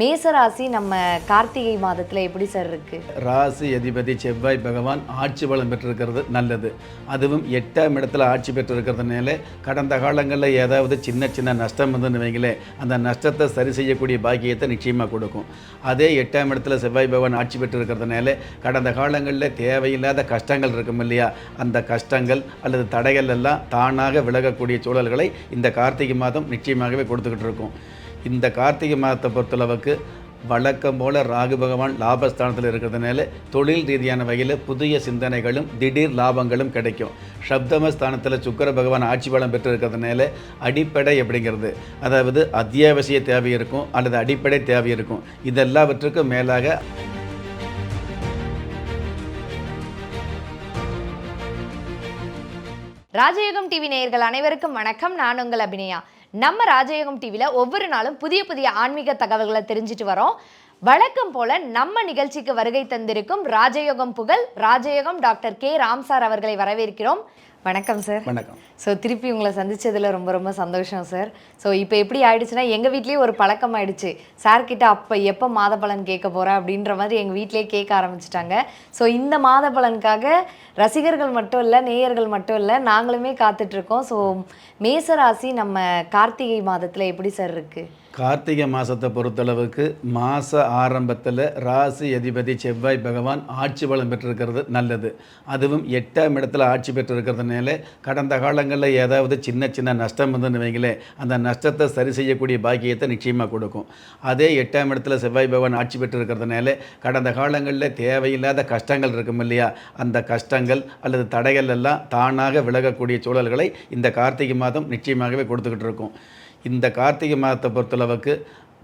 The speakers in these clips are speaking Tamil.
மேசராசி நம்ம கார்த்திகை மாதத்தில் எப்படி சார் இருக்கு? ராசி அதிபதி செவ்வாய் பகவான் ஆட்சி பலம் பெற்றிருக்கிறது நல்லது. அதுவும் எட்டாம் இடத்துல ஆட்சி பெற்றிருக்கிறதுனால கடந்த காலங்களில் ஏதாவது சின்ன சின்ன நஷ்டம் வந்துன்னு வைங்களேன் அந்த நஷ்டத்தை சரி செய்யக்கூடிய பாக்கியத்தை நிச்சயமாக கொடுக்கும். அதே எட்டாம் இடத்துல செவ்வாய் பகவான் ஆட்சி பெற்றிருக்கிறதுனால கடந்த காலங்களில் தேவையில்லாத கஷ்டங்கள் இருக்கும் இல்லையா? அந்த கஷ்டங்கள் அல்லது தடைகள் எல்லாம் தானாக விலகக்கூடிய சூழல்களை இந்த கார்த்திகை மாதம் நிச்சயமாகவே கொடுத்துக்கிட்டு இருக்கும். இந்த கார்த்திகை மாதத்தை பொறுத்தளவுக்கு வழக்கம் போல் ராகு பகவான் லாபஸ்தானத்தில் இருக்கிறதுனால தொழில் ரீதியான வகையில் புதிய சிந்தனைகளும் திடீர் லாபங்களும் கிடைக்கும். சப்தமஸ்தானத்தில் சுக்கர பகவான் ஆட்சி பலம் பெற்று இருக்கிறதுனால அடிப்படை அப்படிங்கிறது. அதாவது அத்தியாவசிய தேவை இருக்கும் அல்லது அடிப்படை தேவை இருக்கும். இதெல்லாவற்றுக்கும் மேலாக ராஜயோகம் டிவி நேயர்கள் அனைவருக்கும் வணக்கம். நான் உங்கள் அபிநயா. நம்ம ராஜயோகம் டிவியில் ஒவ்வொரு நாளும் புதிய புதிய ஆன்மீக தகவல்களை தெரிஞ்சுட்டு வரோம். வழக்கம் போல நம்ம நிகழ்ச்சிக்கு வருகை தந்திருக்கும் ராஜயோகம் புகழ் ராஜயோகம் டாக்டர் கே. ராம் சார் அவர்களை வரவேற்கிறோம். வணக்கம் சார் வணக்கம். ஸோ திருப்பி உங்களை சந்திச்சதுல ரொம்ப ரொம்ப சந்தோஷம் சார் ஸோ இப்போ எப்படி ஆயிடுச்சுன்னா எங்கள் வீட்லேயே ஒரு பழக்கம் ஆயிடுச்சு. சார் கிட்ட அப்போ எப்போ மாத பலன் கேட்க போகிறா அப்படின்ற மாதிரி எங்கள் வீட்டிலேயே கேட்க ஆரம்பிச்சிட்டாங்க. ஸோ இந்த மாத பலனுக்காக ரசிகர்கள் மட்டும் இல்லை நேயர்கள் மட்டும் இல்லை நாங்களுமே காத்துட்ருக்கோம் ஸோ மேசராசி நம்ம கார்த்திகை மாதத்தில் எப்படி சார் இருக்குது கார்த்திகை மாதத்தை பொறுத்தளவுக்கு மாத ஆரம்பத்தில் ராசி அதிபதி செவ்வாய் பகவான் ஆட்சி பலம் பெற்றிருக்கிறது நல்லது. அதுவும் எட்டாம் இடத்துல ஆட்சி பெற்றிருக்கிறதுனால கடந்த காலங்களில் ஏதாவது சின்ன சின்ன நஷ்டம் வந்துன்னு வைங்களேன் அந்த நஷ்டத்தை சரி செய்யக்கூடிய பாக்கியத்தை நிச்சயமாக கொடுக்கும். அதே எட்டாம் இடத்துல செவ்வாய் பகவான் ஆட்சி பெற்றிருக்கிறதுனால கடந்த காலங்களில் தேவையில்லாத கஷ்டங்கள் இருக்கும் இல்லையா? அந்த கஷ்டங்கள் அல்லது தடைகள் எல்லாம் தானாக விலகக்கூடிய சூழல்களை இந்த கார்த்திகை மாதம் நிச்சயமாகவே கொடுத்துக்கிட்டு இருக்கும். இந்த கார்த்திகை மாதத்தை பொறுத்தளவுக்கு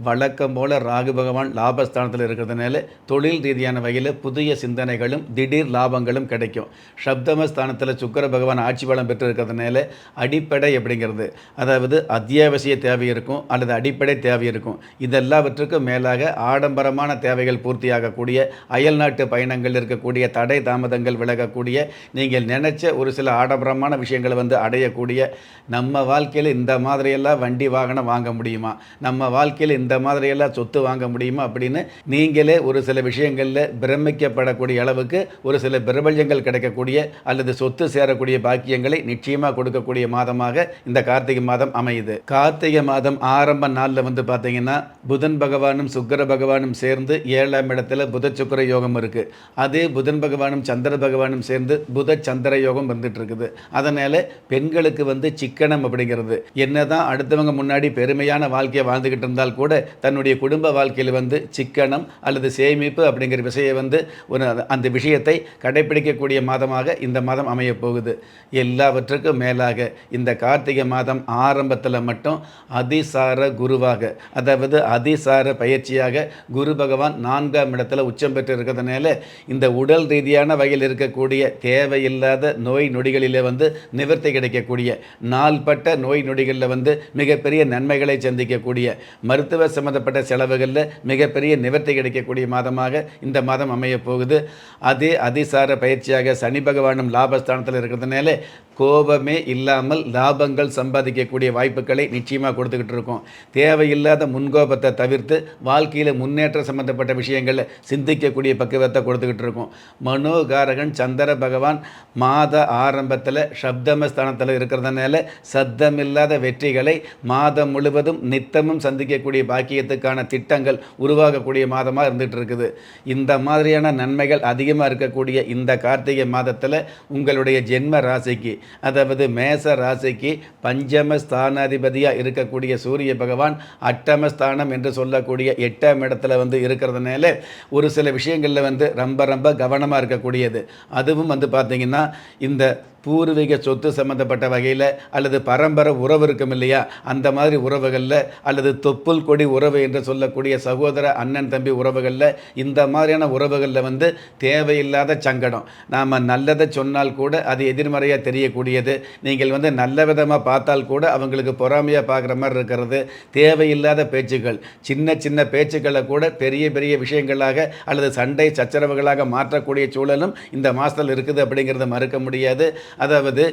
வழக்கம் போல் ராகு பகவான் லாபஸ்தானத்தில் இருக்கிறதுனால தொழில் ரீதியான வகையில் புதிய சிந்தனைகளும் திடீர் லாபங்களும் கிடைக்கும். சப்தமஸ்தானத்தில் சுக்கர பகவான் ஆட்சி பலம் பெற்று இருக்கிறதுனால அடிப்படை அப்படிங்கிறது. அதாவது அத்தியாவசிய தேவை இருக்கும் அல்லது அடிப்படை தேவை இருக்கும். இதெல்லாவற்றுக்கும் மேலாக ஆடம்பரமான தேவைகள் பூர்த்தியாகக்கூடிய அயல்நாட்டு பயணங்கள் இருக்கக்கூடிய தடை தாமதங்கள் விலகக்கூடிய நீங்கள் நினைச்ச ஒரு சில ஆடம்பரமான விஷயங்களை வந்து அடையக்கூடிய நம்ம வாழ்க்கையில் இந்த மாதிரியெல்லாம் வண்டி வாகனம் வாங்க முடியுமா? நம்ம வாழ்க்கையில் இந்த மாதிரியெல்லாம் சொத்து வாங்க முடியுமா அப்படின்னு நீங்களே ஒரு சில விஷயங்களில் பிரமிக்கப்படக்கூடிய அளவுக்கு ஒரு சில பிரபல்யங்கள் கிடைக்கக்கூடிய அல்லது சொத்து சேரக்கூடிய பாக்கியங்களை நிச்சயமாக கொடுக்கக்கூடிய மாதமாக இந்த கார்த்திகை மாதம் அமையுது. கார்த்திகை மாதம் ஆரம்ப நாளில் வந்து பார்த்தீங்கன்னா புதன் பகவானும் சுக்கர பகவானும் சேர்ந்து ஏழாம் இடத்துல புத சுக்கிர யோகம் இருக்குது அதே புதன் பகவானும் சந்திர பகவானும் சேர்ந்து புத சந்திர யோகம் வந்துட்டு இருக்குது. அதனால பெண்களுக்கு வந்து சிக்கனம் அப்படிங்கிறது. என்னதான் அடுத்தவங்க முன்னாடி பெருமையான வாழ்க்கையை வாழ்ந்துக்கிட்டு இருந்தால் கூட தன்னுடைய குடும்ப வாழ்க்கையில் வந்து சிக்கனம் அல்லது சேமிப்பு அப்படிங்கிற விஷயம் வந்து ஒரு அந்த விஷயத்தை கடைபிடிக்கக்கூடிய மாதமாக இந்த மாதம் அமையப் போகுது எல்லாவற்றுக்கும் மேலாக இந்த கார்த்திகை மாதம் ஆரம்பத்தில் மட்டும் அதிசார குருவாக அதாவது அதிசார பயிற்சியாக குரு பகவான் நான்காம் இடத்துல உச்சம் பெற்று இருக்கிறதுனால இந்த உடல் ரீதியான வகையில் இருக்கக்கூடிய தேவையில்லாத நோய் நொடிகளிலே வந்து நிவர்த்தி கிடைக்கக்கூடிய நாள்பட்ட நோய் நொடிகளில் வந்து மிகப்பெரிய நன்மைகளை சந்திக்கக்கூடிய மருத்துவ சம்மந்தப்பட்ட செலவுகளில் மிகப்பெரிய நிவர்த்தி கிடைக்கக்கூடிய மாதமாக இந்த மாதம் அமையப் போகுது. அதே அதிசார பயிற்சியாக சனி பகவானும் லாபஸ்தானத்தில் இருக்கிறதுனால கோபமே இல்லாமல் லாபங்கள் சம்பாதிக்கக்கூடிய வாய்ப்புகளை நிச்சயமாக கொடுத்துக்கிட்டு இருக்கோம். தேவையில்லாத முன்கோபத்தை தவிர்த்து வாழ்க்கையில் முன்னேற்றம் சம்பந்தப்பட்ட விஷயங்களில் சிந்திக்கக்கூடிய பக்குவத்தை கொடுத்துக்கிட்டு இருக்கோம். மனோகாரகன் சந்திர பகவான் மாத ஆரம்பத்தில் சப்தமஸ்தானத்தில் இருக்கிறதுனால சத்தமில்லாத வெற்றிகளை மாதம் முழுவதும் நித்தமும் சந்திக்கக்கூடிய பாக்கியத்துக்கான திட்டங்கள் உருவாகக்கூடிய மாதமாக இருந்துகிட்டு இருக்குது இந்த மாதிரியான நன்மைகள் அதிகமாக இருக்கக்கூடிய இந்த கார்த்திகை மாதத்தில் உங்களுடைய ஜென்ம ராசிக்கு அதாவது மேச ராசிக்கு பஞ்சம ஸ்தானாதிபதியாக இருக்கக்கூடிய சூரிய பகவான் அட்டம ஸ்தானம் என்று சொல்லக்கூடிய எட்டாம் இடத்துல வந்து இருக்கிறதுனால ஒரு சில விஷயங்களில் வந்து ரொம்ப ரொம்ப கவனமாக இருக்கக்கூடியது. அதுவும் வந்து பார்த்திங்கன்னா இந்த பூர்வீக சொத்து சம்மந்தப்பட்ட வகையில் அல்லது பரம்பரை உறவு இருக்கும் இல்லையா? அந்த மாதிரி உறவுகளில் அல்லது தொப்புள் கொடி உறவு என்று சொல்லக்கூடிய சகோதர அண்ணன் தம்பி உறவுகளில் இந்த மாதிரியான உறவுகளில் வந்து தேவையில்லாத சங்கடம். நாம் நல்லதை சொன்னால் கூட அது எதிர்மறையாக தெரியக்கூடியது. நீங்கள் வந்து நல்ல விதமாக பார்த்தால் கூட அவங்களுக்கு பொறாமையாக பார்க்குற மாதிரி இருக்கிறது. தேவையில்லாத பேச்சுக்கள் சின்ன சின்ன பேச்சுக்களை கூட பெரிய பெரிய விஷயங்களாக அல்லது சண்டை சச்சரவுகளாக மாற்றக்கூடிய சூழலும் இந்த மாதத்தில் இருக்குது அப்படிங்கிறத மறுக்க முடியாது. அதாவது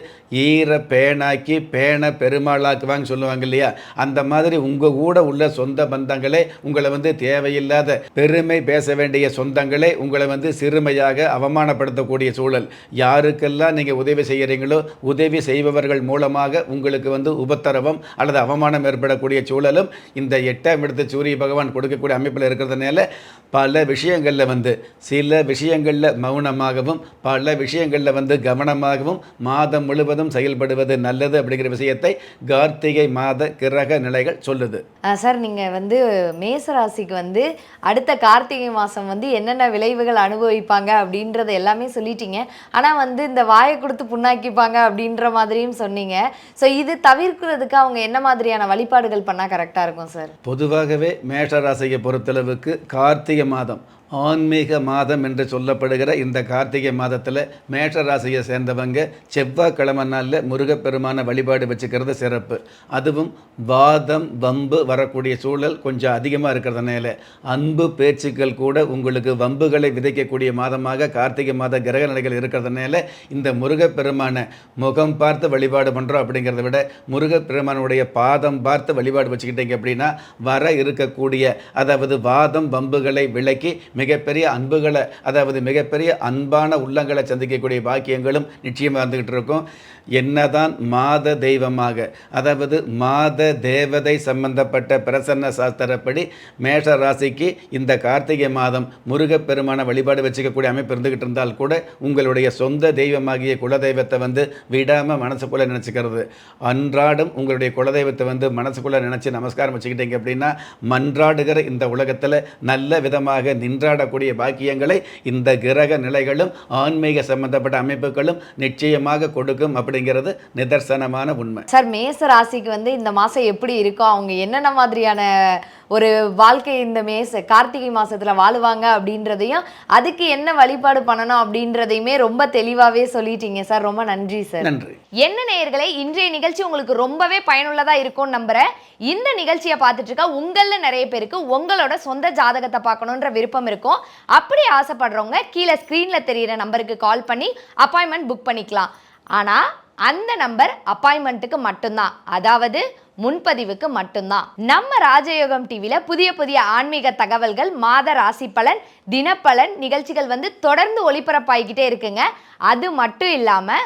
ஈர பேனாக்கி பேனை பெருமாளாக்குவாங்க சொல்லுவாங்க இல்லையா? அந்த மாதிரி உங்கள் கூட உள்ள சொந்த பந்தங்களே உங்களை வந்து தேவையில்லாத பெருமை பேச வேண்டிய சொந்தங்களே உங்களை வந்து சிறுமையாக அவமானப்படுத்தக்கூடிய சூழல். யாருக்கெல்லாம் நீங்கள் உதவி செய்கிறீங்களோ உதவி செய்பவர்கள் மூலமாக உங்களுக்கு வந்து உபத்தரவம் அல்லது அவமானம் ஏற்படக்கூடிய சூழலும் இந்த எட்டாம் இடத்து சூரிய பகவான் கொடுக்கக்கூடிய அமைப்பில் இருக்கிறதுனால பல விஷயங்களில் வந்து சில விஷயங்களில் மௌனமாகவும் பல விஷயங்களில் வந்து கவனமாகவும் மாதம் முழுவதும் செயல்படுவது நல்லது அப்படிங்கிற விஷயத்தை கார்த்திகை மாத கிரக நிலைகள் சொல்லுது. சார் நீங்கள் வந்து மேச ராசிக்கு வந்து அடுத்த கார்த்திகை மாதம் வந்து என்னென்ன விளைவுகள் அனுபவிப்பாங்க அப்படின்றத எல்லாமே சொல்லிட்டீங்க. ஆனால் வந்து இந்த வாயை கொடுத்து புண்ணாக்கிப்பாங்க அப்படின்ற மாதிரியும் சொன்னீங்க. ஸோ இது தவிர்க்கிறதுக்கு அவங்க என்ன மாதிரியான வழிபாடுகள் பண்ணால் கரெக்டாக இருக்கும் சார்? பொதுவாகவே மேஷராசியை பொறுத்தளவுக்கு கார்த்திகை மாதம் ஆன்மீக மாதம் என்று சொல்லப்படுகிற இந்த கார்த்திகை மாதத்தில் மேஷராசியை சேர்ந்தவங்க செவ்வாய்க்கிழமை நாளில் முருகப்பெருமான வழிபாடு வச்சுக்கிறது சிறப்பு. அதுவும் வாதம் வம்பு வரக்கூடிய சூழல் கொஞ்சம் அதிகமாக இருக்கிறதுனால அன்பு பேச்சுக்கள் கூட உங்களுக்கு வம்புகளை விதைக்கக்கூடிய மாதமாக கார்த்திகை மாத கிரக நிலைகள் இருக்கிறதுனால இந்த முருகப்பெருமான முகம் பார்த்து வழிபாடு பண்ணுறோம் அப்படிங்கிறத விட முருகப்பெருமானுடைய பாதம் பார்த்து வழிபாடு வச்சுக்கிட்டீங்க அப்படின்னா வர இருக்கக்கூடிய அதாவது வாதம் வம்புகளை விலக்கி மிகப்பெரிய அன்புகளை அதாவது மிகப்பெரிய அன்பான உள்ளங்களை சந்திக்கக்கூடிய பாக்கியங்களும் நிச்சயமாக இருந்துக்கிட்டு இருக்கும். என்னதான் மாத தெய்வமாக அதாவது மாத தேவதை சம்பந்தப்பட்ட பிரசன்ன சாஸ்திரப்படி மேஷ ராசிக்கு இந்த கார்த்திகை மாதம் முருகப்பெருமான வழிபாடு வச்சுக்கக்கூடிய அமைப்பு இருந்துக்கிட்டு இருந்தால் கூட உங்களுடைய சொந்த தெய்வமாகிய குலதெய்வத்தை வந்து விடாமல் மனசுக்குள்ளே நினச்சிக்கிறது. அன்றாடும் உங்களுடைய குலதெய்வத்தை வந்து மனசுக்குள்ளே நினச்சி நமஸ்காரம் வச்சுக்கிட்டீங்க அப்படின்னா மன்றாடுகிற இந்த உலகத்தில் நல்ல விதமாக கொண்டாடக்கூடிய பாக்கியங்களை இந்த கிரக நிலைகளும் ஆன்மீக சம்பந்தப்பட்ட அமைப்புகளும் நிச்சயமாக கொடுக்கும் அப்படிங்கிறது நிதர்சனமான உண்மை. சார் மேச ராசிக்கு வந்து இந்த மாதம் எப்படி இருக்கும் அவங்க என்னென்ன மாதிரியான ஒரு வாழ்க்கை இந்த மேச கார்த்திகை மாசத்துல வாழுவாங்க அப்படின்றதையும் அதுக்கு என்ன வழிபாடு பண்ணணும் அப்படின்றதையுமே ரொம்ப தெளிவாகவே சொல்லிட்டீங்க சார். ரொம்ப நன்றி சார். நன்றி. என்ன நேயர்களே இன்றைய நிகழ்ச்சி உங்களுக்கு ரொம்பவே பயனுள்ளதா இருக்கும்னு நம்புறேன். இந்த நிகழ்ச்சியை பார்த்துட்டு இருக்க உங்கள நிறைய பேருக்கு உங்களோட சொந்த ஜாதகத்தை பார்க்கணுன்ற விருப்பம் இருக்கும். அப்படி ஆசைப்படுறவங்க கீழே ஸ்க்ரீன்ல தெரியிற நம்பருக்கு கால் பண்ணி அப்பாயின்மெண்ட் புக் பண்ணிக்கலாம். ஆனா அந்த நம்பர் அப்பாயின்மெண்ட்டுக்கு மட்டும்தான். அதாவது முன்பதிவுக்கு மட்டும்தான். நம்ம ராஜயோகம் டிவியில புதிய புதிய ஆன்மீக தகவல்கள் மாத ராசி பலன் தினப்பலன் நிகழ்ச்சிகள் வந்து தொடர்ந்து ஒளிபரப்பாகிக்கிட்டே இருக்குங்க. அது மட்டும் இல்லாமல்